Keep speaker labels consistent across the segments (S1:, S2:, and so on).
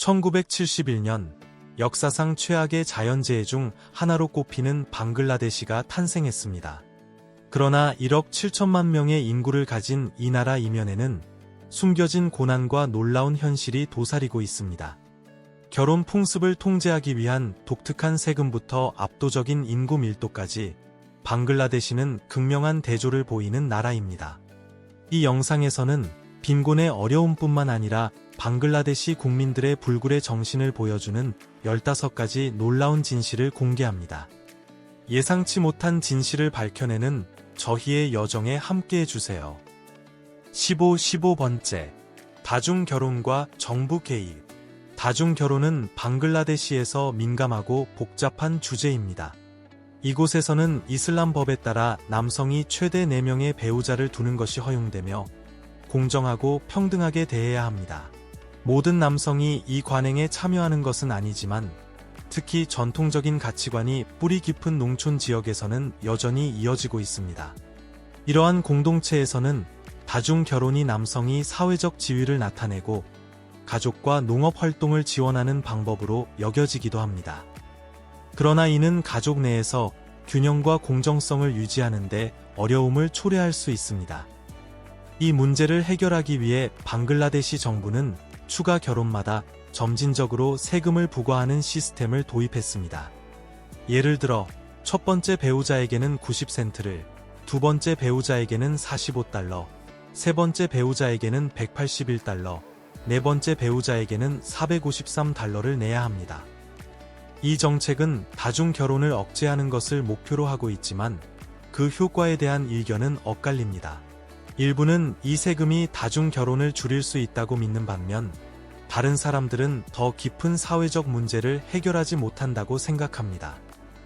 S1: 1971년 역사상 최악의 자연재해 중 하나로 꼽히는 방글라데시가 탄생했습니다. 그러나 1억 7천만 명의 인구를 가진 이 나라 이면에는 숨겨진 고난과 놀라운 현실이 도사리고 있습니다. 결혼 풍습을 통제하기 위한 독특한 세금부터 압도적인 인구 밀도까지 방글라데시는 극명한 대조를 보이는 나라입니다. 이 영상에서는 빈곤의 어려움뿐만 아니라 방글라데시 국민들의 불굴의 정신을 보여주는 15가지 놀라운 진실을 공개합니다. 예상치 못한 진실을 밝혀내는 저희의 여정에 함께해 주세요. 15, 15번째. 다중결혼과 정부 개입. 다중결혼은 방글라데시에서 민감하고 복잡한 주제입니다. 이곳에서는 이슬람 법에 따라 남성이 최대 4명의 배우자를 두는 것이 허용되며 공정하고 평등하게 대해야 합니다. 모든 남성이 이 관행에 참여하는 것은 아니지만 특히 전통적인 가치관이 뿌리 깊은 농촌 지역에서는 여전히 이어지고 있습니다. 이러한 공동체에서는 다중 결혼이 남성이 사회적 지위를 나타내고 가족과 농업 활동을 지원하는 방법으로 여겨지기도 합니다. 그러나 이는 가족 내에서 균형과 공정성을 유지하는데 어려움을 초래할 수 있습니다. 이 문제를 해결하기 위해 방글라데시 정부는 추가 결혼마다 점진적으로 세금을 부과하는 시스템을 도입했습니다. 예를 들어 첫 번째 배우자에게는 90센트를, 두 번째 배우자에게는 45달러, 세 번째 배우자에게는 181달러, 네 번째 배우자에게는 453달러를 내야 합니다. 이 정책은 다중 결혼을 억제하는 것을 목표로 하고 있지만 그 효과에 대한 의견은 엇갈립니다. 일부는 이 세금이 다중 결혼을 줄일 수 있다고 믿는 반면 다른 사람들은 더 깊은 사회적 문제를 해결하지 못한다고 생각합니다.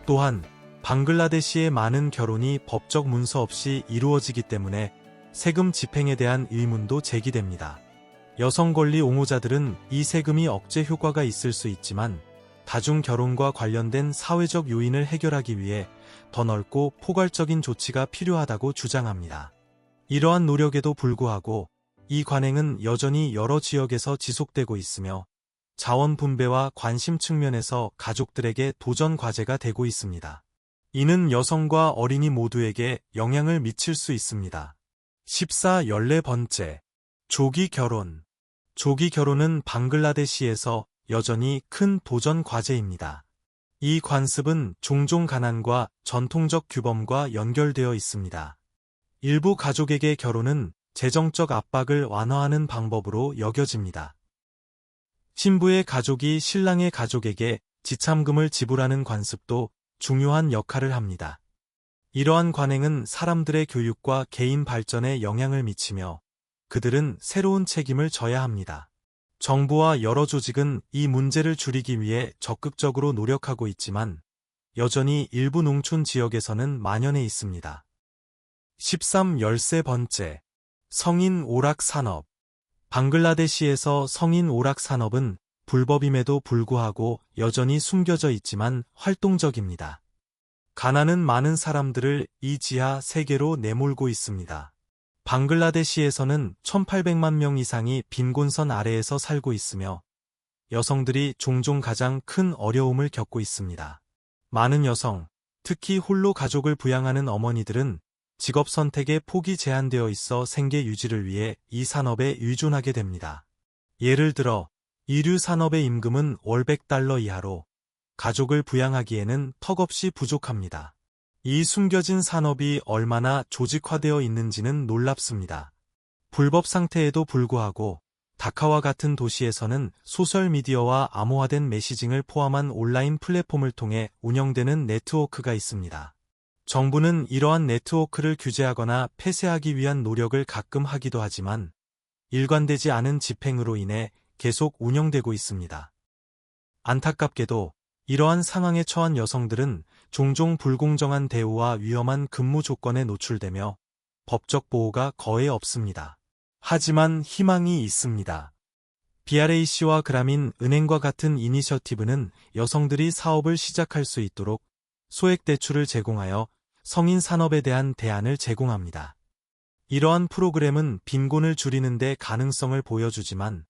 S1: 또한 방글라데시의 많은 결혼이 법적 문서 없이 이루어지기 때문에 세금 집행에 대한 의문도 제기됩니다. 여성 권리 옹호자들은 이 세금이 억제 효과가 있을 수 있지만 다중 결혼과 관련된 사회적 요인을 해결하기 위해 더 넓고 포괄적인 조치가 필요하다고 주장합니다. 이러한 노력에도 불구하고 이 관행은 여전히 여러 지역에서 지속되고 있으며 자원 분배와 관심 측면에서 가족들에게 도전 과제가 되고 있습니다. 이는 여성과 어린이 모두에게 영향을 미칠 수 있습니다. 14 14번째 조기 결혼 조기 결혼은 방글라데시에서 여전히 큰 도전 과제입니다. 이 관습은 종종 가난과 전통적 규범과 연결되어 있습니다. 일부 가족에게 결혼은 재정적 압박을 완화하는 방법으로 여겨집니다. 신부의 가족이 신랑의 가족에게 지참금을 지불하는 관습도 중요한 역할을 합니다. 이러한 관행은 사람들의 교육과 개인 발전에 영향을 미치며 그들은 새로운 책임을 져야 합니다. 정부와 여러 조직은 이 문제를 줄이기 위해 적극적으로 노력하고 있지만 여전히 일부 농촌 지역에서는 만연해 있습니다. 13 13번째 성인 오락 산업 방글라데시에서 성인 오락 산업은 불법임에도 불구하고 여전히 숨겨져 있지만 활동적입니다. 가난은 많은 사람들을 이 지하 세계로 내몰고 있습니다. 방글라데시에서는 1800만 명 이상이 빈곤선 아래에서 살고 있으며 여성들이 종종 가장 큰 어려움을 겪고 있습니다. 많은 여성, 특히 홀로 가족을 부양하는 어머니들은 직업 선택에 폭이 제한되어 있어 생계 유지를 위해 이 산업에 의존하게 됩니다. 예를 들어 이류 산업의 임금은 월 100달러 이하로 가족을 부양하기에는 턱없이 부족합니다. 이 숨겨진 산업이 얼마나 조직화되어 있는지는 놀랍습니다. 불법 상태에도 불구하고 다카와 같은 도시에서는 소셜미디어와 암호화된 메시징을 포함한 온라인 플랫폼을 통해 운영되는 네트워크가 있습니다. 정부는 이러한 네트워크를 규제하거나 폐쇄하기 위한 노력을 가끔 하기도 하지만 일관되지 않은 집행으로 인해 계속 운영되고 있습니다. 안타깝게도 이러한 상황에 처한 여성들은 종종 불공정한 대우와 위험한 근무 조건에 노출되며 법적 보호가 거의 없습니다. 하지만 희망이 있습니다. BRAC와 그라민 은행과 같은 이니셔티브는 여성들이 사업을 시작할 수 있도록 소액 대출을 제공하여 성인 산업에 대한 대안을 제공합니다. 이러한 프로그램은 빈곤을 줄이는 데 가능성을 보여주지만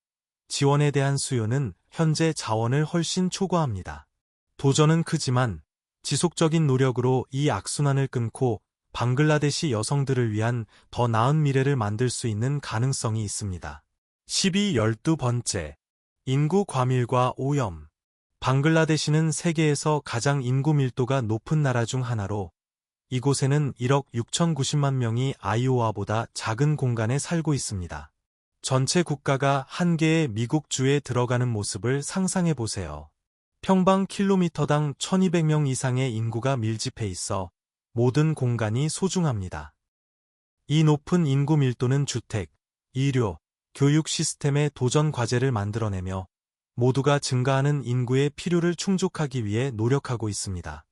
S1: 지원에 대한 수요는 현재 자원을 훨씬 초과합니다. 도전은 크지만 지속적인 노력으로 이 악순환을 끊고 방글라데시 여성들을 위한 더 나은 미래를 만들 수 있는 가능성이 있습니다. 12. 12번째. 인구 과밀과 오염. 방글라데시는 세계에서 가장 인구 밀도가 높은 나라 중 하나로 이곳에는 1억 6,090만 명이 아이오와보다 작은 공간에 살고 있습니다. 전체 국가가 한 개의 미국 주에 들어가는 모습을 상상해 보세요. 평방 킬로미터당 1200명 이상의 인구가 밀집해 있어 모든 공간이 소중합니다. 이 높은 인구 밀도는 주택,医료 교육 시스템의 도전 과제를 만들어내며 모두가 증가하는 인구의 필요를 충족하기 위해 노력하고 있습니다.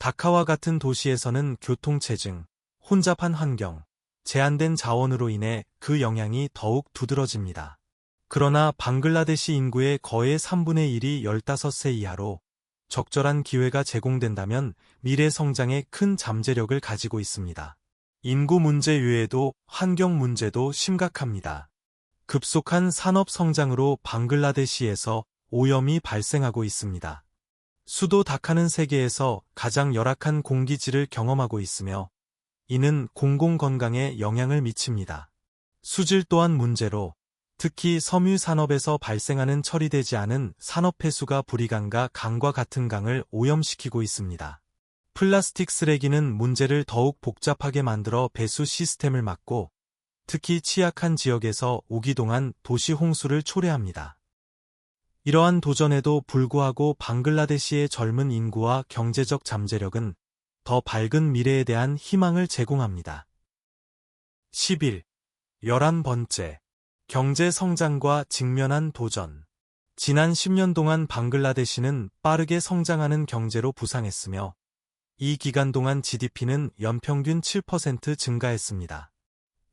S1: 다카와 같은 도시에서는 교통체증, 혼잡한 환경, 제한된 자원으로 인해 그 영향이 더욱 두드러집니다. 그러나 방글라데시 인구의 거의 3분의 1이 15세 이하로 적절한 기회가 제공된다면 미래 성장에 큰 잠재력을 가지고 있습니다. 인구 문제 외에도 환경 문제도 심각합니다. 급속한 산업 성장으로 방글라데시에서 오염이 발생하고 있습니다. 수도 다카는 세계에서 가장 열악한 공기질을 경험하고 있으며 이는 공공건강에 영향을 미칩니다. 수질 또한 문제로 특히 섬유 산업에서 발생하는 처리되지 않은 산업 폐수가 불이강과 강과 같은 강을 오염시키고 있습니다. 플라스틱 쓰레기는 문제를 더욱 복잡하게 만들어 배수 시스템을 막고 특히 취약한 지역에서 오기 동안 도시 홍수를 초래합니다. 이러한 도전에도 불구하고 방글라데시의 젊은 인구와 경제적 잠재력은 더 밝은 미래에 대한 희망을 제공합니다. 11. 11번째. 경제 성장과 직면한 도전. 지난 10년 동안 방글라데시는 빠르게 성장하는 경제로 부상했으며 이 기간 동안 GDP는 연평균 7% 증가했습니다.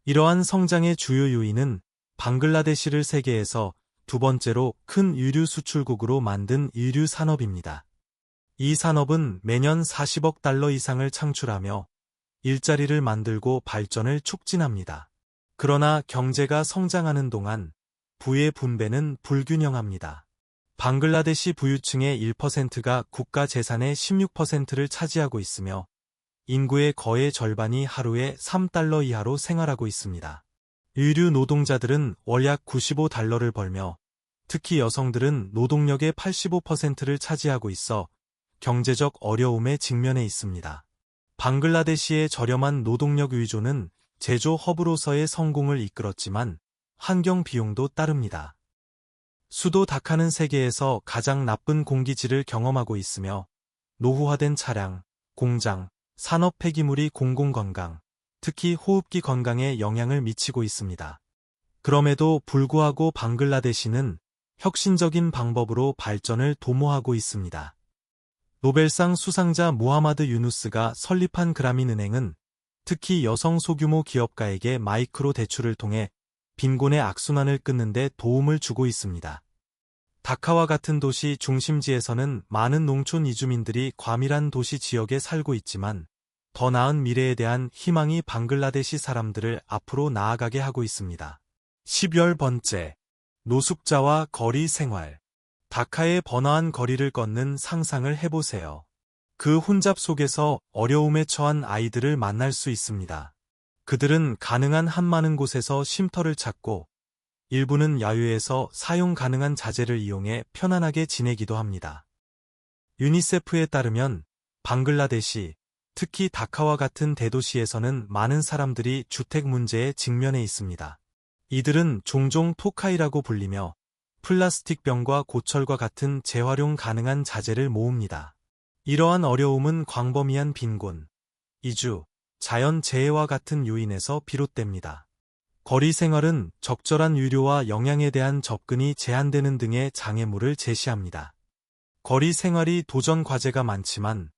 S1: 이러한 성장의 주요 요인은 방글라데시를 세계에서 두 번째로 큰 유류 수출국으로 만든 유류 산업입니다. 이 산업은 매년 40억 달러 이상을 창출하며 일자리를 만들고 발전을 촉진합니다. 그러나 경제가 성장하는 동안 부의 분배는 불균형합니다. 방글라데시 부유층의 1%가 국가 재산의 16%를 차지하고 있으며 인구의 거의 절반이 하루에 3달러 이하로 생활하고 있습니다. 유류 노동자들은 월약 95달러를 벌며 특히 여성들은 노동력의 85%를 차지하고 있어 경제적 어려움에 직면해 있습니다. 방글라데시의 저렴한 노동력 위조는 제조 허브로서의 성공을 이끌었지만 환경 비용도 따릅니다. 수도 다카는 세계에서 가장 나쁜 공기질을 경험하고 있으며 노후화된 차량, 공장, 산업 폐기물이 공공건강, 특히 호흡기 건강에 영향을 미치고 있습니다. 그럼에도 불구하고 방글라데시는 혁신적인 방법으로 발전을 도모하고 있습니다. 노벨상 수상자 무하마드 유누스가 설립한 그라민 은행은 특히 여성 소규모 기업가에게 마이크로 대출을 통해 빈곤의 악순환을 끊는 데 도움을 주고 있습니다. 다카와 같은 도시 중심지에서는 많은 농촌 이주민들이 과밀한 도시 지역에 살고 있지만 더 나은 미래에 대한 희망이 방글라데시 사람들을 앞으로 나아가게 하고 있습니다. 10열 번째. 노숙자와 거리 생활. 다카의 번화한 거리를 걷는 상상을 해보세요. 그 혼잡 속에서 어려움에 처한 아이들을 만날 수 있습니다. 그들은 가능한 한 많은 곳에서 쉼터를 찾고 일부는 야외에서 사용 가능한 자재를 이용해 편안하게 지내기도 합니다. 유니세프에 따르면 방글라데시, 특히 다카와 같은 대도시에서는 많은 사람들이 주택 문제에 직면해 있습니다. 이들은 종종 토카이라고 불리며 플라스틱 병과 고철과 같은 재활용 가능한 자재를 모읍니다. 이러한 어려움은 광범위한 빈곤, 이주, 자연 재해와 같은 요인에서 비롯됩니다. 거리 생활은 적절한 유료와 영양에 대한 접근이 제한되는 등의 장애물을 제시합니다. 거리 생활이 도전 과제가 많지만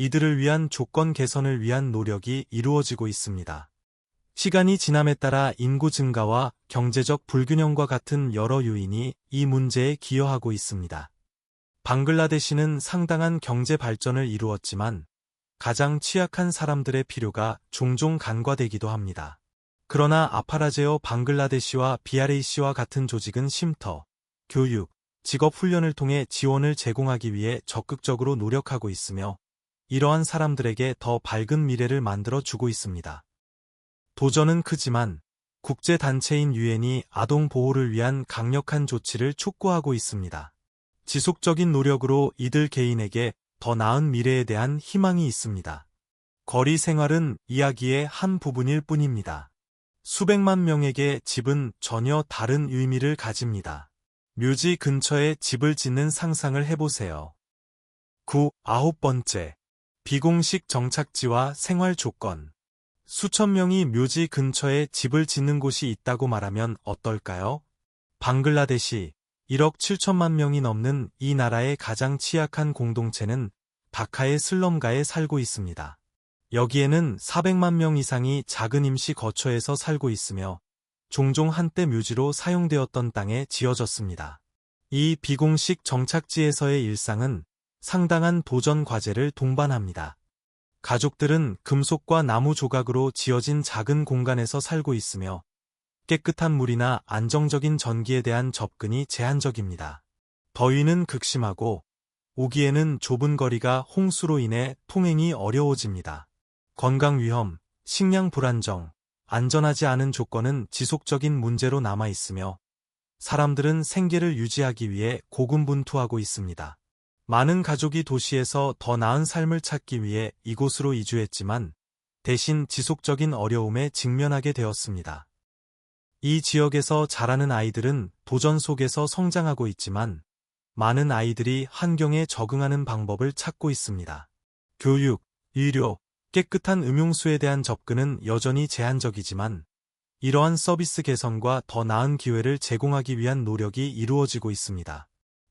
S1: 이들을 위한 조건 개선을 위한 노력이 이루어지고 있습니다. 시간이 지남에 따라 인구 증가와 경제적 불균형과 같은 여러 요인이 이 문제에 기여하고 있습니다. 방글라데시는 상당한 경제 발전을 이루었지만 가장 취약한 사람들의 필요가 종종 간과되기도 합니다. 그러나 아파라제어 방글라데시와 비아레이시와 같은 조직은 쉼터, 교육, 직업 훈련을 통해 지원을 제공하기 위해 적극적으로 노력하고 있으며 이러한 사람들에게 더 밝은 미래를 만들어 주고 있습니다. 도전은 크지만 국제단체인 유엔이 아동 보호를 위한 강력한 조치를 촉구하고 있습니다. 지속적인 노력으로 이들 개인에게 더 나은 미래에 대한 희망이 있습니다. 거리 생활은 이야기의 한 부분일 뿐입니다. 수백만 명에게 집은 전혀 다른 의미를 가집니다. 묘지 근처에 집을 짓는 상상을 해보세요. 9. 아홉 번째. 비공식 정착지와 생활 조건. 수천 명이 묘지 근처에 집을 짓는 곳이 있다고 말하면 어떨까요? 방글라데시 1억 7천만 명이 넘는 이 나라의 가장 취약한 공동체는 다카의 슬럼가에 살고 있습니다. 여기에는 400만 명 이상이 작은 임시 거처에서 살고 있으며 종종 한때 묘지로 사용되었던 땅에 지어졌습니다. 이 비공식 정착지에서의 일상은 상당한 도전 과제를 동반합니다. 가족들은 금속과 나무 조각으로 지어진 작은 공간에서 살고 있으며 깨끗한 물이나 안정적인 전기에 대한 접근이 제한적입니다. 더위는 극심하고 오기에는 좁은 거리가 홍수로 인해 통행이 어려워집니다. 건강 위험, 식량 불안정, 안전하지 않은 조건은 지속적인 문제로 남아 있으며 사람들은 생계를 유지하기 위해 고군분투하고 있습니다. 많은 가족이 도시에서 더 나은 삶을 찾기 위해 이곳으로 이주했지만 대신 지속적인 어려움에 직면하게 되었습니다. 이 지역에서 자라는 아이들은 도전 속에서 성장하고 있지만 많은 아이들이 환경에 적응하는 방법을 찾고 있습니다. 교육, 의료, 깨끗한 음용수에 대한 접근은 여전히 제한적이지만 이러한 서비스 개선과 더 나은 기회를 제공하기 위한 노력이 이루어지고 있습니다.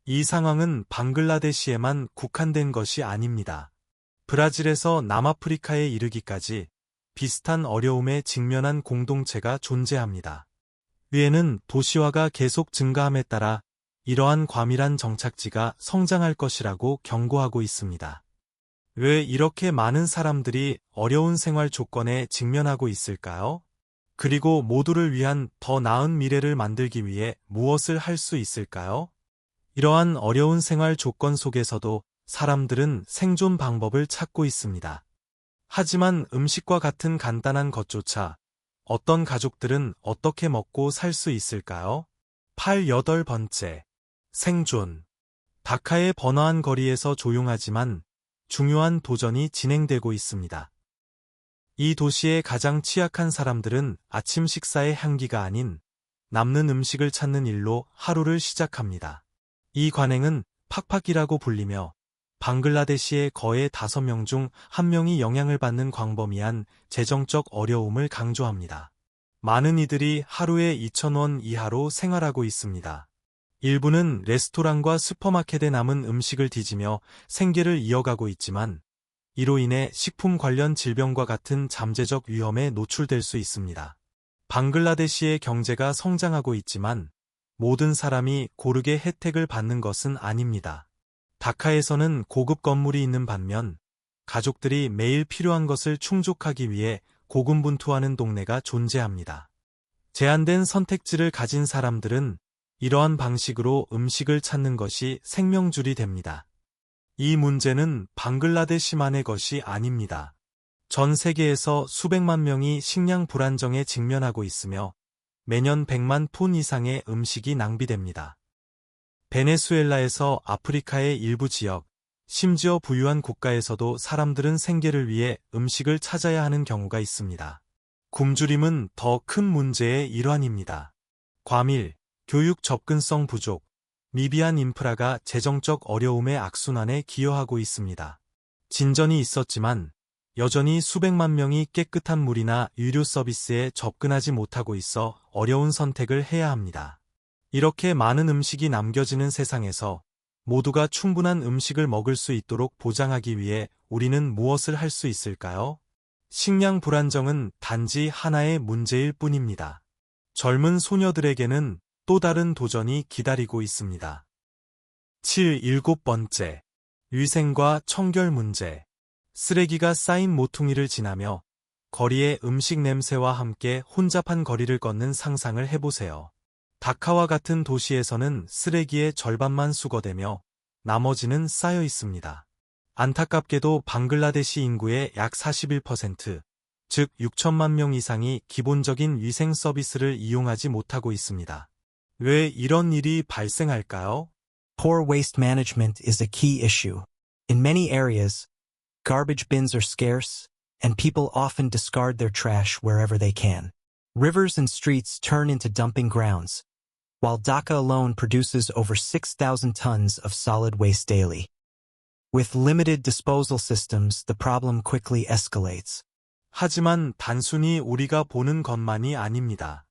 S1: 이 상황은 방글라데시에만 국한된 것이 아닙니다. 브라질에서 남아프리카에 이르기까지 비슷한 어려움에 직면한 공동체가 존재합니다. 위에는 도시화가 계속 증가함에 따라 이러한 과밀한 정착지가 성장할 것이라고 경고하고 있습니다. 왜 이렇게 많은 사람들이 어려운 생활 조건에 직면하고 있을까요? 그리고 모두를 위한 더 나은 미래를 만들기 위해 무엇을 할 수 있을까요? 이러한 어려운 생활 조건 속에서도 사람들은 생존 방법을 찾고 있습니다. 하지만 음식과 같은 간단한 것조차 어떤 가족들은 어떻게 먹고 살 수 있을까요? 8, 8 번째. 생존. 다카의 번화한 거리에서 조용하지만 중요한 도전이 진행되고 있습니다. 이 도시의 가장 취약한 사람들은 아침 식사의 향기가 아닌 남는 음식을 찾는 일로 하루를 시작합니다. 이 관행은 팍팍이라고 불리며 방글라데시의 거의 5명 중 1명이 영향을 받는 광범위한 재정적 어려움을 강조합니다. 많은 이들이 하루에 2,000원 이하로 생활하고 있습니다. 일부는 레스토랑과 슈퍼마켓에 남은 음식을 뒤지며 생계를 이어가고 있지만 이로 인해 식품 관련 질병과 같은 잠재적 위험에 노출될 수 있습니다. 방글라데시의 경제가 성장하고 있지만 모든 사람이 고르게 혜택을 받는 것은 아닙니다. 다카에서는 고급 건물이 있는 반면 가족들이 매일 필요한 것을 충족하기 위해 고군분투하는 동네가 존재합니다. 제한된 선택지를 가진 사람들은 이러한 방식으로 음식을 찾는 것이 생명줄이 됩니다. 이 문제는 방글라데시만의 것이 아닙니다. 전 세계에서 수백만 명이 식량 불안정에 직면하고 있으며 매년 100만 톤 이상의 음식이 낭비됩니다. 베네수엘라에서 아프리카의 일부 지역, 심지어 부유한 국가에서도 사람들은 생계를 위해 음식을 찾아야 하는 경우가 있습니다. 굶주림은 더 큰 문제의 일환입니다. 과밀, 교육 접근성 부족, 미비한 인프라가 재정적 어려움의 악순환에 기여하고 있습니다. 진전이 있었지만 여전히 수백만 명이 깨끗한 물이나 유료 서비스에 접근하지 못하고 있어 어려운 선택을 해야 합니다. 이렇게 많은 음식이 남겨지는 세상에서 모두가 충분한 음식을 먹을 수 있도록 보장하기 위해 우리는 무엇을 할 수 있을까요? 식량 불안정은 단지 하나의 문제일 뿐입니다. 젊은 소녀들에게는 또 다른 도전이 기다리고 있습니다. 7. 일곱 번째. 위생과 청결 문제. 쓰레기가 쌓인 모퉁이를 지나며 거리에 음식 냄새와 함께 혼잡한 거리를 걷는 상상을 해보세요. 다카와 같은 도시에서는 쓰레기의 절반만 수거되며 나머지는 쌓여 있습니다. 안타깝게도 방글라데시 인구의 약 41%, 즉 6천만 명 이상이 기본적인 위생 서비스를 이용하지 못하고 있습니다. 왜 이런 일이 발생할까요?
S2: Poor waste management is a key issue. In many areas, garbage bins are scarce, and people often discard their trash wherever they can. Rivers and streets turn into dumping grounds, while Dhaka alone produces over 6,000 tons of solid waste daily. With limited disposal systems, the problem quickly escalates.
S1: 하지만 단순히 우리가 보는 것만이 아닙니다.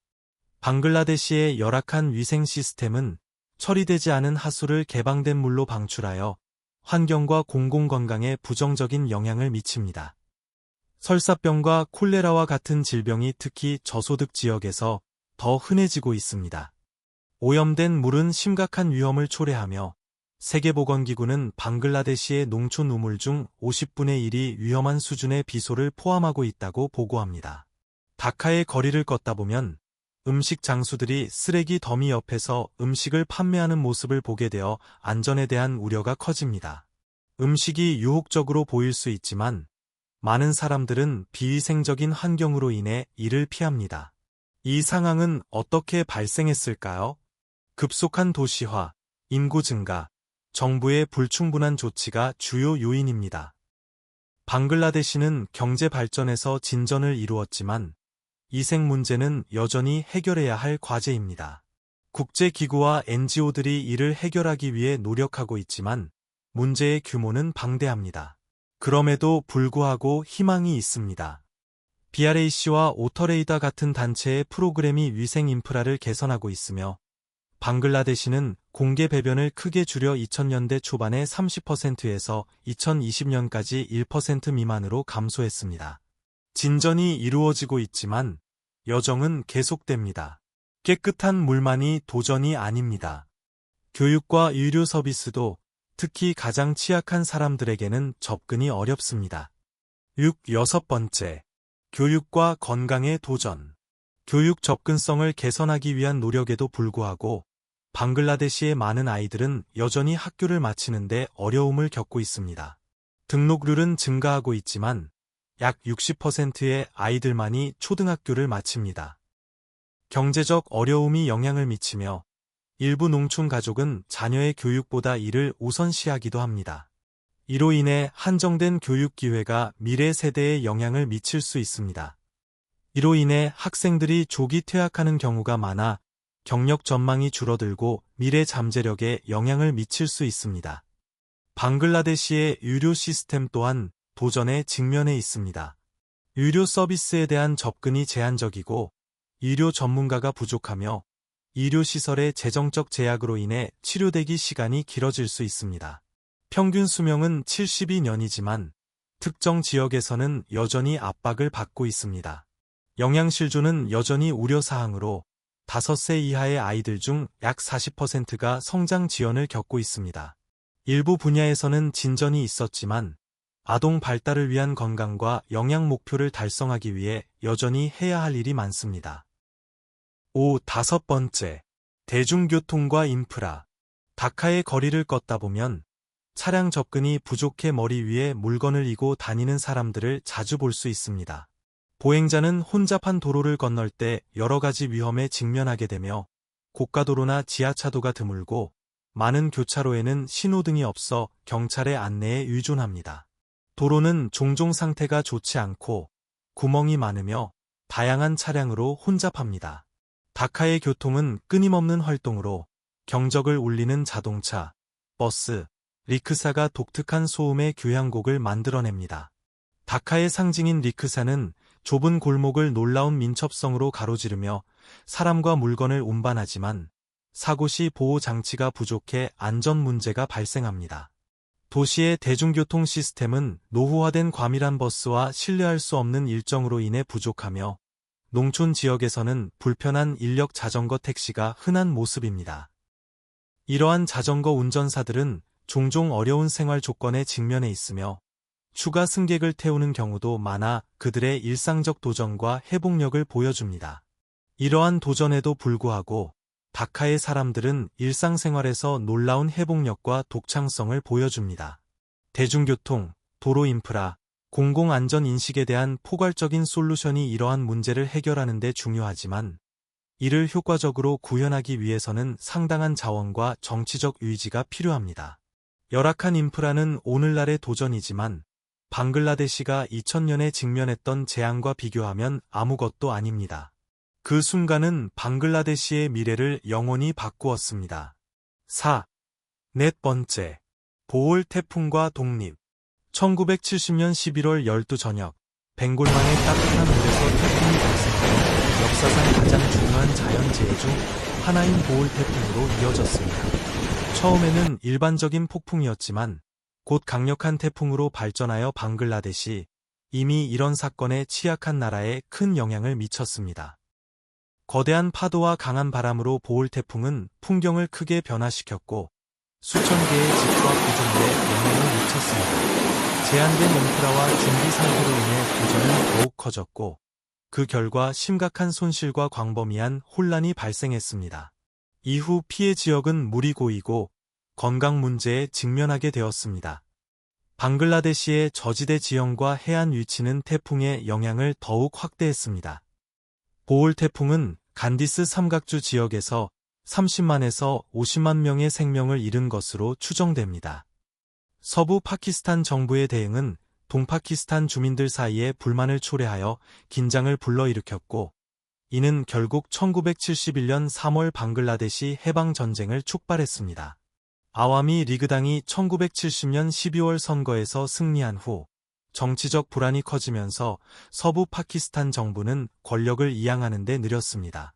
S1: 방글라데시의 열악한 위생 시스템은 처리되지 않은 하수를 개방된 물로 방출하여 환경과 공공건강에 부정적인 영향을 미칩니다. 설사병과 콜레라와 같은 질병이 특히 저소득 지역에서 더 흔해지고 있습니다. 오염된 물은 심각한 위험을 초래하며 세계보건기구는 방글라데시의 농촌 우물 중 50분의 1이 위험한 수준의 비소를 포함하고 있다고 보고합니다. 다카의 거리를 걷다 보면 음식 장수들이 쓰레기 더미 옆에서 음식을 판매하는 모습을 보게 되어 안전에 대한 우려가 커집니다. 음식이 유혹적으로 보일 수 있지만 많은 사람들은 비위생적인 환경으로 인해 이를 피합니다. 이 상황은 어떻게 발생했을까요? 급속한 도시화, 인구 증가, 정부의 불충분한 조치가 주요 요인입니다. 방글라데시는 경제 발전에서 진전을 이루었지만 이생 문제는 여전히 해결해야 할 과제입니다. 국제기구와 NGO들이 이를 해결하기 위해 노력하고 있지만 문제의 규모는 방대합니다. 그럼에도 불구하고 희망이 있습니다. BRAC와 오터레이다 같은 단체의 프로그램이 위생 인프라를 개선하고 있으며 방글라데시는 공개 배변을 크게 줄여 2000년대 초반에 30%에서 2020년까지 1% 미만으로 감소했습니다. 진전이 이루어지고 있지만 여정은 계속됩니다. 깨끗한 물만이 도전이 아닙니다. 교육과 의료 서비스도 특히 가장 취약한 사람들에게는 접근이 어렵습니다. 6. 여섯 번째. 교육과 건강의 도전. 교육 접근성을 개선하기 위한 노력에도 불구하고 방글라데시의 많은 아이들은 여전히 학교를 마치는데 어려움을 겪고 있습니다. 등록률은 증가하고 있지만 약 60%의 아이들만이 초등학교를 마칩니다. 경제적 어려움이 영향을 미치며 일부 농촌 가족은 자녀의 교육보다 이를 우선시하기도 합니다. 이로 인해 한정된 교육 기회가 미래 세대에 영향을 미칠 수 있습니다. 이로 인해 학생들이 조기 퇴학하는 경우가 많아 경력 전망이 줄어들고 미래 잠재력에 영향을 미칠 수 있습니다. 방글라데시의 유료 시스템 또한 도전에 직면해 있습니다. 유료 서비스에 대한 접근이 제한적이고医료 전문가가 부족하며 의료시설의 재정적 제약으로 인해 치료대기 시간이 길어질 수 있습니다. 평균 수명은 72년이지만 특정 지역에서는 여전히 압박을 받고 있습니다. 영양실조는 여전히 우려사항으로 5세 이하의 아이들 중 약 40%가 성장 지연을 겪고 있습니다. 일부 분야에서는 진전이 있었지만 아동 발달을 위한 건강과 영양 목표를 달성하기 위해 여전히 해야 할 일이 많습니다. 5. 다섯 번째. 대중교통과 인프라. 다카의 거리를 걷다 보면 차량 접근이 부족해 머리 위에 물건을 이고 다니는 사람들을 자주 볼 수 있습니다. 보행자는 혼잡한 도로를 건널 때 여러 가지 위험에 직면하게 되며 고가도로나 지하차도가 드물고 많은 교차로에는 신호등이 없어 경찰의 안내에 의존합니다. 도로는 종종 상태가 좋지 않고 구멍이 많으며 다양한 차량으로 혼잡합니다. 다카의 교통은 끊임없는 활동으로 경적을 울리는 자동차, 버스, 리크사가 독특한 소음의 교향곡을 만들어냅니다. 다카의 상징인 리크사는 좁은 골목을 놀라운 민첩성으로 가로지르며 사람과 물건을 운반하지만 사고 시 보호 장치가 부족해 안전 문제가 발생합니다. 도시의 대중교통 시스템은 노후화된 과밀한 버스와 신뢰할 수 없는 일정으로 인해 부족하며 농촌 지역에서는 불편한 인력 자전거 택시가 흔한 모습입니다. 이러한 자전거 운전사들은 종종 어려운 생활 조건에 직면해 있으며 추가 승객을 태우는 경우도 많아 그들의 일상적 도전과 회복력을 보여줍니다. 이러한 도전에도 불구하고 다카의 사람들은 일상생활에서 놀라운 회복력과 독창성을 보여줍니다. 대중교통, 도로 인프라, 공공안전 인식에 대한 포괄적인 솔루션이 이러한 문제를 해결하는 데 중요하지만 이를 효과적으로 구현하기 위해서는 상당한 자원과 정치적 의지가 필요합니다. 열악한 인프라는 오늘날의 도전이지만 방글라데시가 2000년에 직면했던 재앙과 비교하면 아무것도 아닙니다. 그 순간은 방글라데시의 미래를 영원히 바꾸었습니다. 4. 넷 번째. 보올 태풍과 독립. 1970년 11월 12 저녁, 벵골만의 따뜻한 물에서 태풍이 발생하여 역사상 가장 중요한 자연재해 중 하나인 보올 태풍으로 이어졌습니다. 처음에는 일반적인 폭풍이었지만 곧 강력한 태풍으로 발전하여 방글라데시 이미 이런 사건에 취약한 나라에 큰 영향을 미쳤습니다. 거대한 파도와 강한 바람으로 보올 태풍은 풍경을 크게 변화시켰고 수천 개의 집과 구조물에 영향을 미쳤습니다. 제한된 인프라와 준비 상태로 인해 도전은 더욱 커졌고 그 결과 심각한 손실과 광범위한 혼란이 발생했습니다. 이후 피해 지역은 물이 고이고 건강 문제에 직면하게 되었습니다. 방글라데시의 저지대 지형과 해안 위치는 태풍의 영향을 더욱 확대했습니다. 보올 태풍은 간디스 삼각주 지역에서 30만에서 50만 명의 생명을 잃은 것으로 추정됩니다. 서부 파키스탄 정부의 대응은 동파키스탄 주민들 사이에 불만을 초래하여 긴장을 불러일으켰고, 이는 결국 1971년 3월 방글라데시 해방전쟁을 촉발했습니다. 아와미 리그당이 1970년 12월 선거에서 승리한 후 정치적 불안이 커지면서 서부 파키스탄 정부는 권력을 이양하는 데 느렸습니다.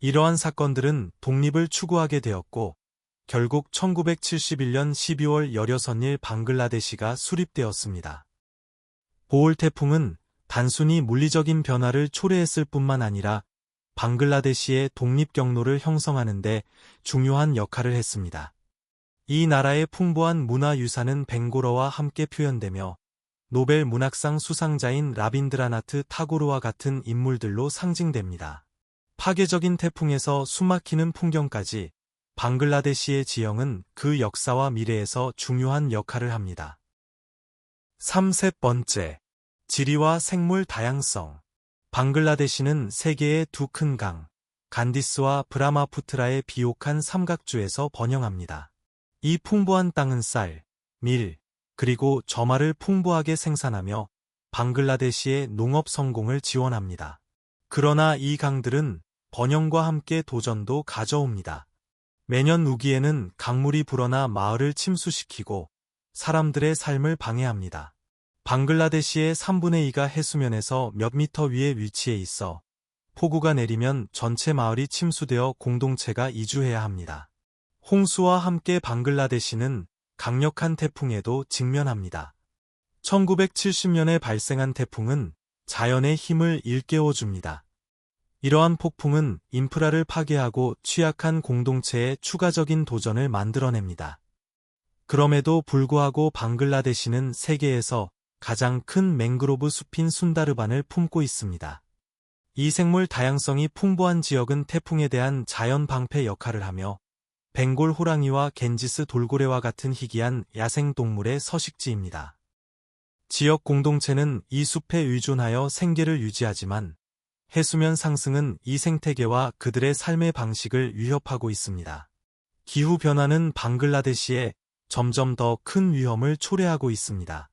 S1: 이러한 사건들은 독립을 추구하게 되었고 결국 1971년 12월 16일 방글라데시가 수립되었습니다. 보올 태풍은 단순히 물리적인 변화를 초래했을 뿐만 아니라 방글라데시의 독립 경로를 형성하는 데 중요한 역할을 했습니다. 이 나라의 풍부한 문화유산은 벵고러와 함께 표현되며 노벨 문학상 수상자인 라빈드라나트 타고르와 같은 인물들로 상징됩니다. 파괴적인 태풍에서 숨막히는 풍경까지 방글라데시의 지형은 그 역사와 미래에서 중요한 역할을 합니다. 3세 번째. 지리와 생물 다양성. 방글라데시는 세계의 두 큰 강, 간디스와 브라마푸트라의 비옥한 삼각주에서 번영합니다. 이 풍부한 땅은 쌀, 밀, 그리고 점화를 풍부하게 생산하며 방글라데시의 농업 성공을 지원합니다. 그러나 이 강들은 번영과 함께 도전도 가져옵니다. 매년 우기에는 강물이 불어나 마을을 침수시키고 사람들의 삶을 방해합니다. 방글라데시의 3분의 2가 해수면에서 몇 미터 위에 위치해 있어 폭우가 내리면 전체 마을이 침수되어 공동체가 이주해야 합니다. 홍수와 함께 방글라데시는 강력한 태풍에도 직면합니다. 1970년에 발생한 태풍은 자연의 힘을 일깨워 줍니다. 이러한 폭풍은 인프라를 파괴하고 취약한 공동체에 추가적인 도전을 만들어냅니다. 그럼에도 불구하고 방글라데시는 세계에서 가장 큰 맹그로브 숲인 순다르반을 품고 있습니다. 이 생물 다양성이 풍부한 지역은 태풍에 대한 자연 방패 역할을 하며 벵골 호랑이와 겐지스 돌고래와 같은 희귀한 야생 동물의 서식지입니다. 지역 공동체는 이 숲에 의존하여 생계를 유지하지만 해수면 상승은 이 생태계와 그들의 삶의 방식을 위협하고 있습니다. 기후 변화는 방글라데시에 점점 더 큰 위험을 초래하고 있습니다.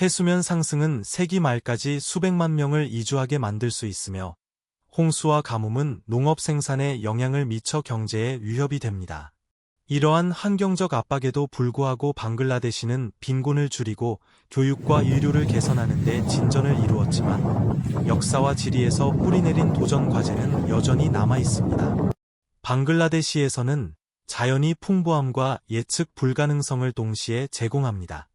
S1: 해수면 상승은 세기 말까지 수백만 명을 이주하게 만들 수 있으며 홍수와 가뭄은 농업 생산에 영향을 미쳐 경제에 위협이 됩니다. 이러한 환경적 압박에도 불구하고 방글라데시는 빈곤을 줄이고 교육과 의료를 개선하는 데 진전을 이루었지만 역사와 지리에서 뿌리내린 도전 과제는 여전히 남아 있습니다. 방글라데시에서는 자연이 풍부함과 예측 불가능성을 동시에 제공합니다.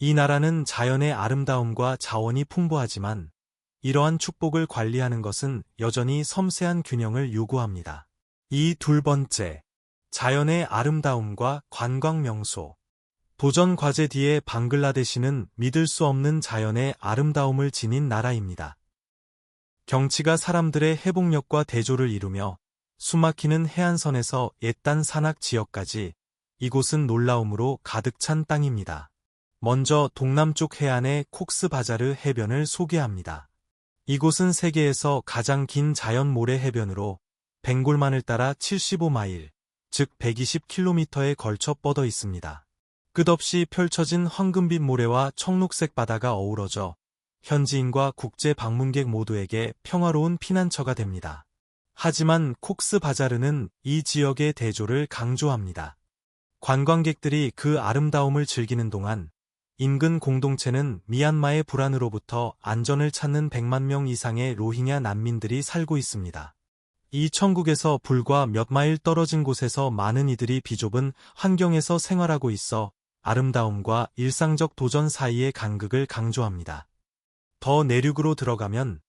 S1: 이 나라는 자연의 아름다움과 자원이 풍부하지만 이러한 축복을 관리하는 것은 여전히 섬세한 균형을 요구합니다. 이 둘 번째, 자연의 아름다움과 관광 명소. 도전 과제 뒤에 방글라데시는 믿을 수 없는 자연의 아름다움을 지닌 나라입니다. 경치가 사람들의 회복력과 대조를 이루며 숨막히는 해안선에서 옛단 산악 지역까지 이곳은 놀라움으로 가득 찬 땅입니다. 먼저 동남쪽 해안의 콕스 바자르 해변을 소개합니다. 이곳은 세계에서 가장 긴 자연 모래 해변으로 벵골만을 따라 75마일, 즉 120km에 걸쳐 뻗어 있습니다. 끝없이 펼쳐진 황금빛 모래와 청록색 바다가 어우러져 현지인과 국제 방문객 모두에게 평화로운 피난처가 됩니다. 하지만 콕스 바자르는 이 지역의 대조를 강조합니다. 관광객들이 그 아름다움을 즐기는 동안 인근 공동체는 미얀마의 불안으로부터 안전을 찾는 100만 명 이상의 로힝야 난민들이 살고 있습니다. 이 천국에서 불과 몇 마일 떨어진 곳에서 많은 이들이 비좁은 환경에서 생활하고 있어 아름다움과 일상적 도전 사이의 간극을 강조합니다. 더 내륙으로 들어가면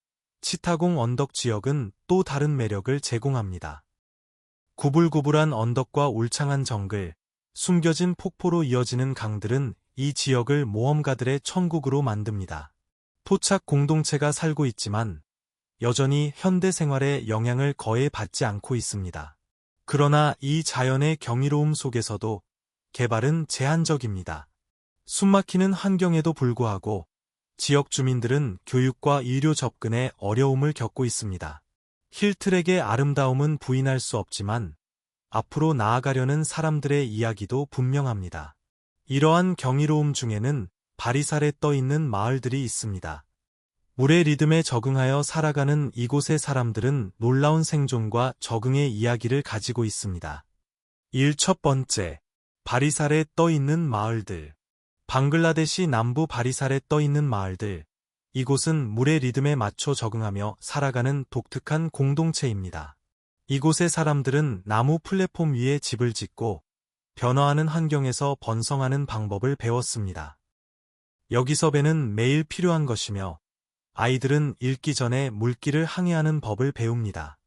S1: 치타공 언덕 지역은 또 다른 매력을 제공합니다. 구불구불한 언덕과 울창한 정글, 숨겨진 폭포로 이어지는 강들은 이 지역을 모험가들의 천국으로 만듭니다. 토착 공동체가 살고 있지만 여전히 현대 생활에 영향을 거의 받지 않고 있습니다. 그러나 이 자연의 경이로움 속에서도 개발은 제한적입니다. 숨막히는 환경에도 불구하고 지역 주민들은 교육과 의료 접근에 어려움을 겪고 있습니다. 힐트랙의 아름다움은 부인할 수 없지만 앞으로 나아가려는 사람들의 이야기도 분명합니다. 이러한 경이로움 중에는 바리살에 떠 있는 마을들이 있습니다. 물의 리듬에 적응하여 살아가는 이곳의 사람들은 놀라운 생존과 적응의 이야기를 가지고 있습니다. 1. 첫 번째, 바리살에 떠 있는 마을들. 방글라데시 남부 바리살에 떠 있는 마을들. 이곳은 물의 리듬에 맞춰 적응하며 살아가는 독특한 공동체입니다. 이곳의 사람들은 나무 플랫폼 위에 집을 짓고 변화하는 환경에서 번성하는 방법을 배웠습니다. 여기서 배는 매일 필요한 것이며 아이들은 읽기 전에 물길을 항해하는 법을 배웁니다.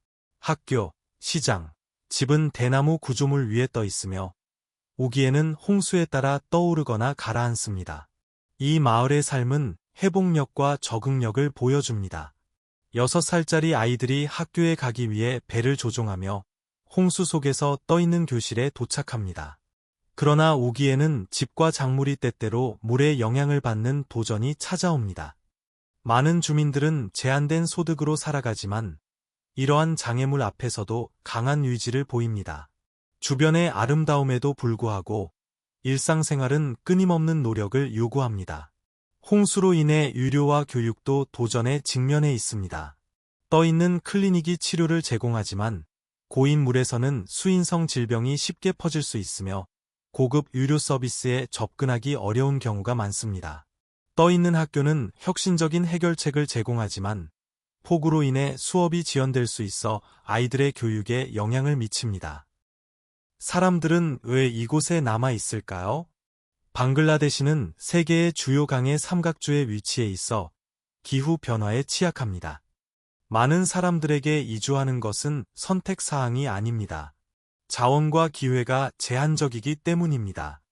S1: 학교, 시장, 집은 대나무 구조물 위에 떠 있으며 우기에는 홍수에 따라 떠오르거나 가라앉습니다. 이 마을의 삶은 회복력과 적응력을 보여줍니다. 6살짜리 아이들이 학교에 가기 위해 배를 조종하며 홍수 속에서 떠있는 교실에 도착합니다. 그러나 우기에는 집과 작물이 때때로 물의 영향을 받는 도전이 찾아옵니다. 많은 주민들은 제한된 소득으로 살아가지만 이러한 장애물 앞에서도 강한 의지를 보입니다. 주변의 아름다움에도 불구하고 일상생활은 끊임없는 노력을 요구합니다. 홍수로 인해 유료와 교육도 도전에 직면해 있습니다. 떠있는 클리닉이 치료를 제공하지만 고인 물에서는 수인성 질병이 쉽게 퍼질 수 있으며 고급 유료 서비스에 접근하기 어려운 경우가 많습니다. 떠있는 학교는 혁신적인 해결책을 제공하지만 폭우로 인해 수업이 지연될 수 있어 아이들의 교육에 영향을 미칩니다. 사람들은 왜 이곳에 남아 있을까요? 방글라데시는 세계의 주요 강의 삼각주에 위치해 있어 기후 변화에 취약합니다. 많은 사람들에게 이주하는 것은 선택 사항이 아닙니다. 자원과 기회가 제한적이기 때문입니다.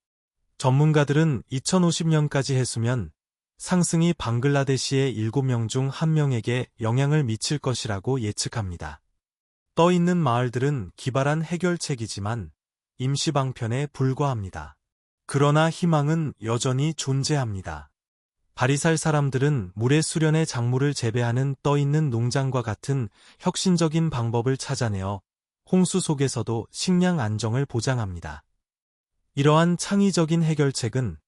S1: 전문가들은 2050년까지 해수면 상승이 방글라데시의 7명 중 1명에게 영향을 미칠 것이라고 예측합니다. 떠 있는 마을들은 기발한 해결책이지만 임시방편에 불과합니다. 그러나 희망은 여전히 존재합니다. 바리살 사람들은 물의 수련의 작물을 재배하는 떠있는 농장과 같은 혁신적인 방법을 찾아내어 홍수 속에서도 식량 안정을 보장합니다. 이러한 창의적인 해결책은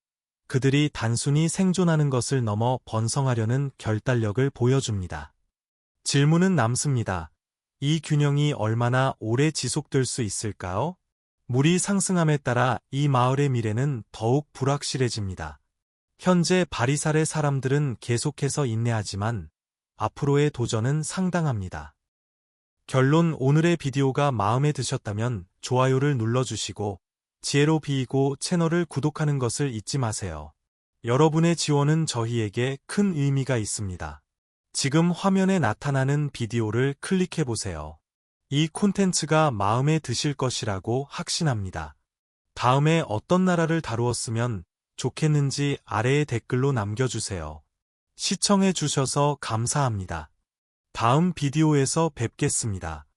S1: 그들이 단순히 생존하는 것을 넘어 번성하려는 결단력을 보여줍니다. 질문은 남습니다. 이 균형이 얼마나 오래 지속될 수 있을까요? 물이 상승함에 따라 이 마을의 미래는 더욱 불확실해집니다. 현재 바리살의 사람들은 계속해서 인내하지만 앞으로의 도전은 상당합니다. 결론 오늘의 비디오가 마음에 드셨다면 좋아요를 눌러주시고 지혜로 비이고 채널을 구독하는 것을 잊지 마세요. 여러분의 지원은 저희에게 큰 의미가 있습니다. 지금 화면에 나타나는 비디오를 클릭해보세요. 이 콘텐츠가 마음에 드실 것이라고 확신합니다. 다음에 어떤 나라를 다루었으면 좋겠는지 아래에 댓글로 남겨주세요. 시청해주셔서 감사합니다. 다음 비디오에서 뵙겠습니다.